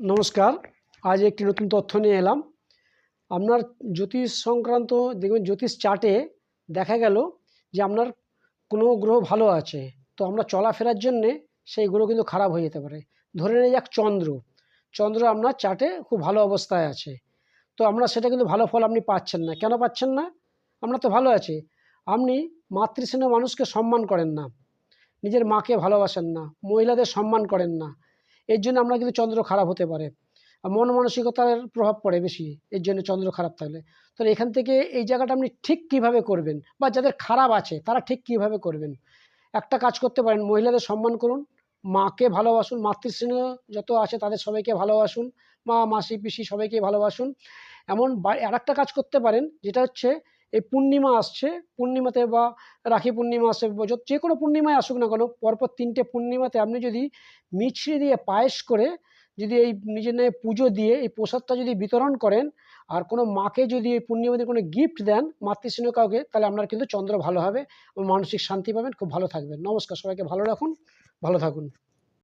নমস্কার, আজ একটি নতুন তথ্য নিয়ে এলাম। আপনার জ্যোতিষ সংক্রান্ত, দেখবেন জ্যোতিষ চার্টে দেখা গেল যে আপনার কোনো গ্রহ ভালো আছে, তো আমরা চলাফেরার জন্যে সেই গ্রহ কিন্তু খারাপ হয়ে যেতে পারে। ধরে নিয়ে যাক চন্দ্র। চন্দ্র আপনার চার্টে খুব ভালো অবস্থায় আছে, তো আমরা সেটা কিন্তু ভালো ফল আপনি পাচ্ছেন না। কেন পাচ্ছেন না? আপনার তো ভালো আছে। আপনি মাতৃস্নেহ মানুষকে সম্মান করেন না, নিজের মাকে ভালোবাসেন না, মহিলাদের সম্মান করেন না এর জন্য আমরা কিন্তু চন্দ্র খারাপ হতে পারে। মন মানসিকতার প্রভাব পড়ে বেশি, এর জন্য চন্দ্র খারাপ থাকলে। তো এখান থেকে এই জায়গাটা আপনি ঠিক কীভাবে করবেন? বা যাদের খারাপ আছে, তারা ঠিক কীভাবে করবেন? একটা কাজ করতে পারেন, মহিলাদের সম্মান করুন, মাকে ভালোবাসুন মাতৃস্নেহ যত আছে তাদের সবাইকে ভালোবাসুন, মা, মাসি, পিসি সবাইকে ভালোবাসুন। এমন আর একটা কাজ করতে পারেন, যেটা হচ্ছে এই পূর্ণিমা আসছে, পূর্ণিমাতে বা রাখি পূর্ণিমা আসছে যে কোনো পূর্ণিমায় আসুক না কেন, পরপর তিনটে পূর্ণিমাতে আপনি যদি মিছরি দিয়ে পায়েস করে, যদি এই নিজের নামে পুজো দিয়ে এই প্রসাদটা যদি বিতরণ করেন, আর কোনো মাকে যদি এই পূর্ণিমাতে কোনো গিফট দেন, মাতৃস্নেহ কাউকে, তাহলে আপনার কিন্তু চন্দ্র ভালো হবে মানসিক শান্তি পাবেন, খুব ভালো থাকবেন। নমস্কার, সবাইকে ভালো রাখুন, ভালো থাকুন।